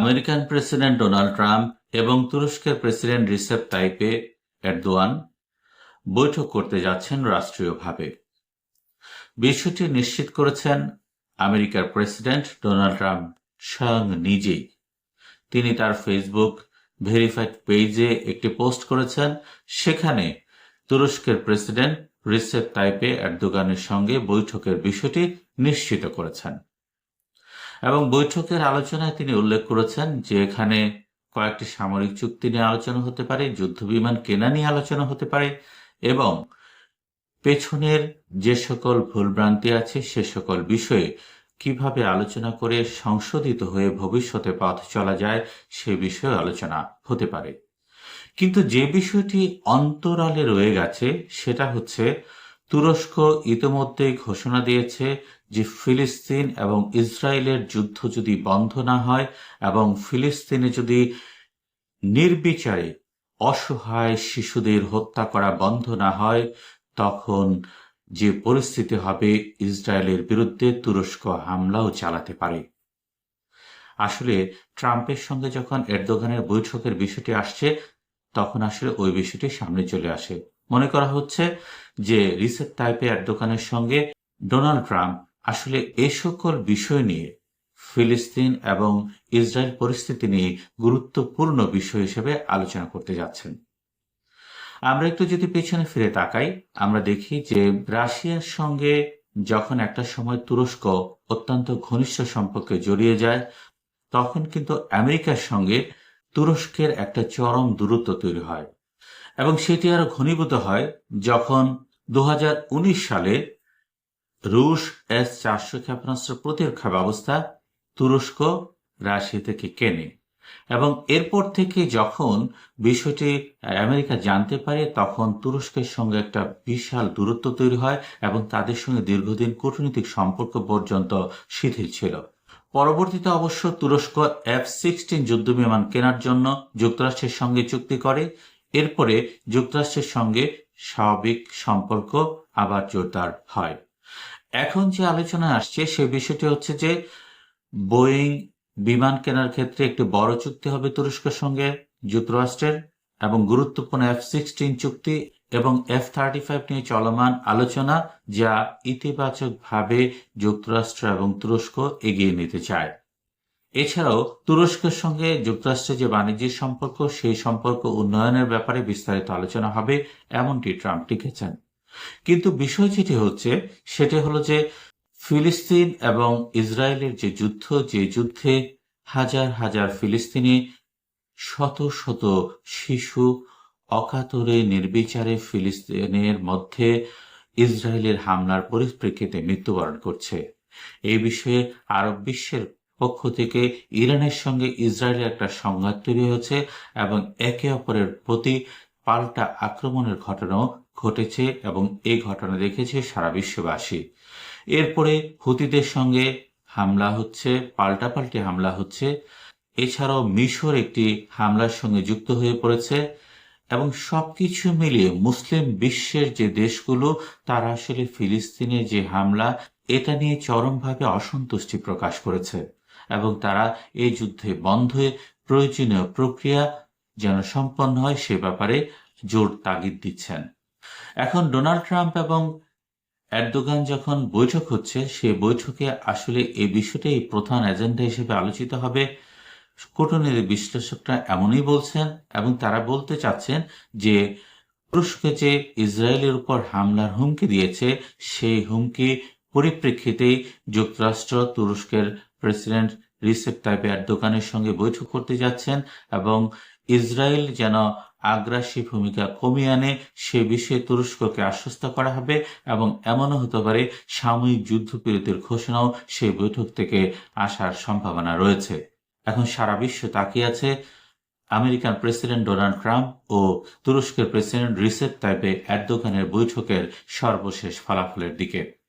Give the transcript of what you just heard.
American president Donald Trump এবং তুরস্কের president Recep তাইপে Erdogan বৈঠক করতে যাচ্ছেন রাষ্ট্রীয়ভাবে। বিষয়টি নিশ্চিত করেছেন আমেরিকার প্রেসিডেন্ট ডোনাল্ড ট্রাম্প স্বয়ং নিজেই। তিনি তার ফেসবুক ভেরিফাইড পেজে একটি পোস্ট করেছেন, সেখানে তুরস্কের প্রেসিডেন্ট রিসেপ তাইপে এরদোগানের সঙ্গে বৈঠকের বিষয়টি নিশ্চিত করেছেন। এবং বৈঠকের আলোচনায় তিনি উল্লেখ করেছেন যে এখানে কয়েকটি সামরিক চুক্তি নিয়ে আলোচনা হতে পারে যুদ্ধবিমান কেনা নিয়ে আলোচনা হতে পারে এবং পেছনের যে সকল ভুলভ্রান্তি আছে সে সকল বিষয়ে কীভাবে আলোচনা করে সংশোধিত হয়ে ভবিষ্যতে পথ চলা যায় সে বিষয়ে আলোচনা হতে পারে। কিন্তু যে বিষয়টি অন্তরালে রয়ে গেছে সেটা হচ্ছে তুরস্ক ইতিমধ্যেই ঘোষণা দিয়েছে যে ফিলিস্তিন এবং ইসরায়েলের যুদ্ধ যদি বন্ধ না হয় এবং ফিলিস্তিনে যদি নির্বিচারে অসহায় শিশুদের হত্যা করা বন্ধ না হয়, তখন যে পরিস্থিতি হবে ইসরায়েলের বিরুদ্ধে তুরস্ক হামলাও চালাতে পারে। আসলে ট্রাম্পের সঙ্গে যখন এরদোগানের বৈঠকের বিষয়টি আসছে, তখন আসলে ওই বিষয়টি সামনে চলে আসে। মনে করা হচ্ছে যে রিসেপ তাইপে দোকানের সঙ্গে ডোনাল্ড ট্রাম্প আসলে এ সকল বিষয় নিয়ে, ফিলিস্তিন এবং ইসরায়েল পরিস্থিতি নিয়ে গুরুত্বপূর্ণ বিষয় হিসেবে আলোচনা করতে যাচ্ছেন। আমরা একটু যদি পেছনে ফিরে তাকাই, আমরা দেখি যে রাশিয়ার সঙ্গে যখন একটা সময় তুরস্ক অত্যন্ত ঘনিষ্ঠ সম্পর্কে জড়িয়ে যায়, তখন কিন্তু আমেরিকার সঙ্গে তুরস্কের একটা চরম দূরত্ব তৈরি হয়। এবং সেটি আরও ঘনীভূত হয় যখন দু হাজার উনিশ সালে রুশ এস চারশো ক্ষেপণাস্ত্র প্রতিরক্ষা ব্যবস্থা তুরস্ক রাশিয়া থেকে কেনে। এবং এরপর থেকে যখন বিষয়টি আমেরিকা জানতে পারে, তখন তুরস্কের সঙ্গে একটা বিশাল দূরত্ব তৈরি হয় এবং তাদের সঙ্গে দীর্ঘদিন কূটনৈতিক সম্পর্ক পর্যন্ত শিথিল ছিল। পরবর্তীতে অবশ্য তুরস্ক এফ সিক্সটিন যুদ্ধ বিমান কেনার জন্য যুক্তরাষ্ট্রের সঙ্গে চুক্তি করে এরপরে যুক্তরাষ্ট্রের সঙ্গে স্বাভাবিক সম্পর্ক আবার জোরদার হয়। এখন যে আলোচনা আসছে, সে বিষয়টি হচ্ছে যে, বোয়িং বিমান কেনার ক্ষেত্রে একটি বড় চুক্তি হবে তুরস্কের সঙ্গে যুক্তরাষ্ট্রের এবং গুরুত্বপূর্ণ এফ সিক্সটিন চুক্তি এবং এফ থার্টি ফাইভ নিয়ে চলমান আলোচনা যা ইতিবাচকভাবে যুক্তরাষ্ট্র এবং তুরস্ক এগিয়ে নিতে চায়। এছাড়াও তুরস্কের সঙ্গে যুক্তরাষ্ট্রের যে বাণিজ্যিক সম্পর্ক, সেই সম্পর্ক উন্নয়নের ব্যাপারে বিস্তারিত আলোচনা হবে, এমনটি ট্রাম্প লিখেছেন। কিন্তু বিষয় যেটি হচ্ছে, সেটি হলো যে ফিলিস্তিন এবং ইসরায়েলের যে যুদ্ধ, যে যুদ্ধে হাজার হাজার ফিলিস্তিনি, শত শত শিশু অকাতরে নির্বিচারে ফিলিস্তিনের মধ্যে ইসরায়েলের হামলার পরিপ্রেক্ষিতে মৃত্যুবরণ করছে। এই বিষয়ে আরব বিশ্বের পক্ষ থেকে ইরানের সঙ্গে ইসরায়েলের একটা সংঘাত তৈরি হয়েছে এবং একে অপরের প্রতি পাল্টা আক্রমণের ঘটনাও ঘটেছে এবং এই ঘটনা দেখেছে সারা বিশ্ববাসী। এরপরে হুতিদের সঙ্গে হামলা হচ্ছে, পাল্টাপাল্টি হামলা হচ্ছে। এছাড়াও মিশর একটি হামলার সঙ্গে যুক্ত হয়ে পড়েছে এবং সবকিছু মিলিয়ে মুসলিম বিশ্বের যে দেশগুলো, তারা আসলে ফিলিস্তিনের যে হামলা, এটা নিয়ে চরমভাবে অসন্তুষ্টি প্রকাশ করেছে। এবং তারা এই যুদ্ধে বন্ধে প্রয়োজনীয় প্রক্রিয়া যেন সম্পন্ন হয় সে ব্যাপারে জোর তাগিদ দিচ্ছেন। এখন ডোনাল্ড ট্রাম্প এবং এরদোগান যখন বৈঠক হচ্ছে, সে বৈঠকে আসলে এই বিষয়টাই প্রধান এজেন্ডা হিসেবে আলোচিত হবে। কূটনীতি বিশ্লেষকরা এমনই বলছেন এবং তারা বলতে চাচ্ছেন যে, তুরস্কে যে ইসরায়েলের উপর হামলার হুমকি দিয়েছে, সেই হুমকি পরিপ্রেক্ষিতেই যুক্তরাষ্ট্র তুরস্কের প্রেসিডেন্ট রিসেপ তাইপ এরদোগানের সঙ্গে বৈঠক করতে যাচ্ছেন এবং ইসরায়েল যেন আগ্রাসী ভূমিকা কমিয়ে আনে, সে বিষয়ে তুরস্ককে আশ্বস্ত করা হবে এবং এমনও হতে পারে সাময়িক যুদ্ধবিরতির ঘোষণাও সেই বৈঠক থেকে আসার সম্ভাবনা রয়েছে। এখন সারা বিশ্ব তাকিয়ে আছে আমেরিকান প্রেসিডেন্ট ডোনাল্ড ট্রাম্প ও তুরস্কের প্রেসিডেন্ট রিসেপ তাইপে এরদোগানের বৈঠকের সর্বশেষ ফলাফলের দিকে।